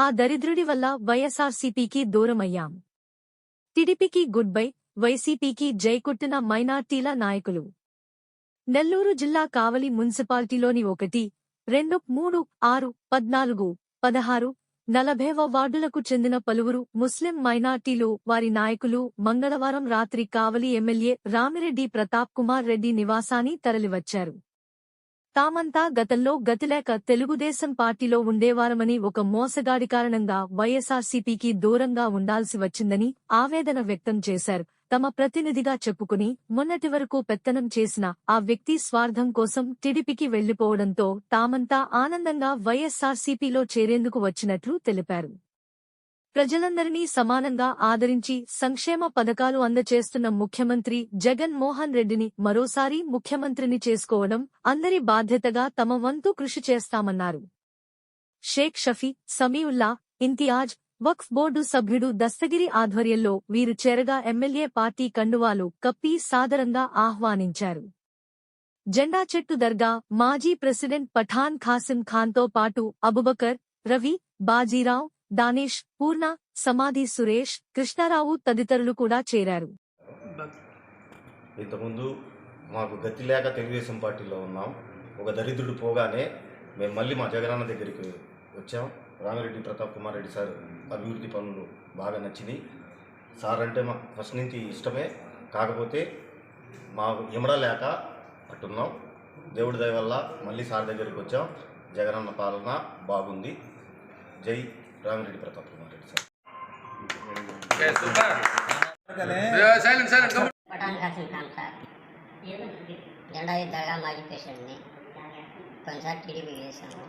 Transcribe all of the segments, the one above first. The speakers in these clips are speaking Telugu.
ఆ దరిద్రుడి వల్ల వైఎస్ఆర్సీపీకి దూరమయ్యాం. టిడిపికి గుడ్ బై వైసీపీకి జైకొట్టిన మైనార్టీల నాయకులు. నెల్లూరు జిల్లా కావలి మున్సిపాలిటీలోని ఒకటి రెండు మూడు ఆరు పద్నాలుగు పదహారు నలభైవ వార్డులకు చెందిన పలువురు ముస్లిం మైనార్టీలు వారి నాయకులు మంగళవారం రాత్రి కావలి ఎమ్మెల్యే రామిరెడ్డి ప్రతాప్ కుమార్ రెడ్డి నివాసాన్ని తరలివచ్చారు. తామంతా గతంలో గతిలేక తెలుగుదేశం పార్టీలో ఉండేవారమని ఒక మోసగాడి కారణంగా వైఎస్ఆర్సీపీకి దూరంగా ఉండాల్సి వచ్చిందని ఆవేదన వ్యక్తం చేశారు. తమ ప్రతినిధిగా చెప్పుకుని మొన్నటి వరకు పెత్తనం చేసిన ఆ వ్యక్తి స్వార్థం కోసం టిడిపికి వెళ్ళిపోవడంతో తామంతా ఆనందంగా వైఎస్ఆర్సీపీలో చేరేందుకు వచ్చినట్లు తెలిపారు. ప్రజలందరినీ సమానంగా ఆదరించి సంక్షేమ పథకాలు అందచేస్తున్న ముఖ్యమంత్రి జగన్ మోహన్ రెడ్డిని మరోసారి ముఖ్యమంత్రిని చేసుకోవడం అందరి బాధ్యతగా తమ వంతు కృషి చేస్తామన్నారు. షేక్ షఫీ సమీవుల్లా ఇంతియాజ్ వక్ఫ్ బోర్డు సభ్యుడు దస్తగిరి ఆధ్వర్యంలో వీరు చేరగా ఎమ్మెల్యే పార్టీ కండువాలు కప్పి సాదరంగా ఆహ్వానించారు. జెండా చెట్టు దర్గా మాజీ ప్రెసిడెంట్ పఠాన్ ఖాసిం ఖాన్తో పాటు అబుబకర్ రవి బాజీరావ్ దానేష్ పూర్ణ సమాధి సురేష్ కృష్ణారావు తదితరులు కూడా చేరారు. ఇంతకుముందు మాకు గతి లేక తెలుగుదేశం పార్టీలో ఉన్నాం. ఒక దరిద్రుడు పోగానే మేము మళ్ళీ మా జగనన్న దగ్గరికి వచ్చాం. రామిరెడ్డి ప్రతాప్ కుమార్ రెడ్డి సార్ అభివృద్ధి పనులు బాగా నచ్చినాయి. సార్ అంటే మా ఫస్ట్ నుంచి ఇష్టమే. కాకపోతే మాకు ఇమడ లేక అట్టున్నాం. దేవుడి దయ వల్ల మళ్ళీ సార్ దగ్గరికి వచ్చాం. జగనన్న పాలన బాగుంది. జై రామిరెడ్డి ప్రతాప్ కుమార్ రెడ్డి సార్. జెండా యుద్ధాగా మాజీ ప్రెసిడెంట్ని కొన్నిసారి టీడీపీ చేశాము.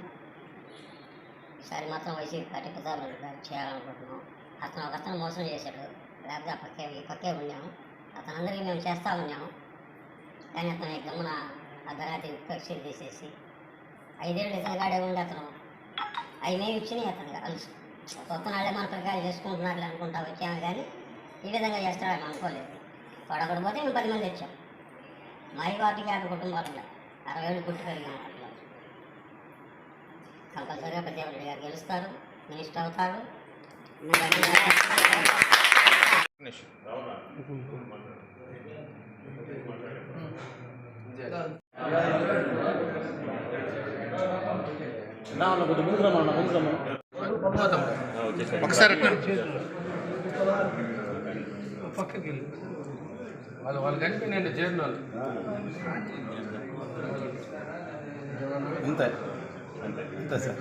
ఈసారి మాత్రం వైసీపీ పార్టీ ప్రధాన చేయాలనుకుంటున్నాం. అతను ఒక అతను మోసం చేశాడు. లేకపోతే ఆ పక్కే ఈ పక్కే ఉన్నాము అతను అందరికీ మేము చేస్తూ ఉన్నాము కానీ అతను ఆ ధరాతి విపక్షలు తీసేసి ఐదేళ్ళు ఇతనిగాడే ఉండి అతను. అవి మేము ఇచ్చినాయి అతను అలుసు. కొత్త నాళ్ళే మన ప్రకారం చేసుకుంటున్నారులే అనుకుంటా వచ్చాము కానీ ఈ విధంగా చేస్తాడని అనుకోలేదు. పడకూడదు పోతే మేము పది మంది వచ్చాం. మా వాటికి ఆ యాభై కుటుంబాలు ఉన్నాయి. అరవై ఏళ్ళు పుట్టి పెరిగాం వాటిలో కంపల్సరీగా పెద్ద గారు గెలుస్తారు మినిస్టర్ అవుతారు ఇంకా అన్ని ఒకసారి. పక్కకి వెళ్ళి వాళ్ళు వాళ్ళు కలిపి నేను చేరిన వాళ్ళు. ఇంతే. అంతే సార్.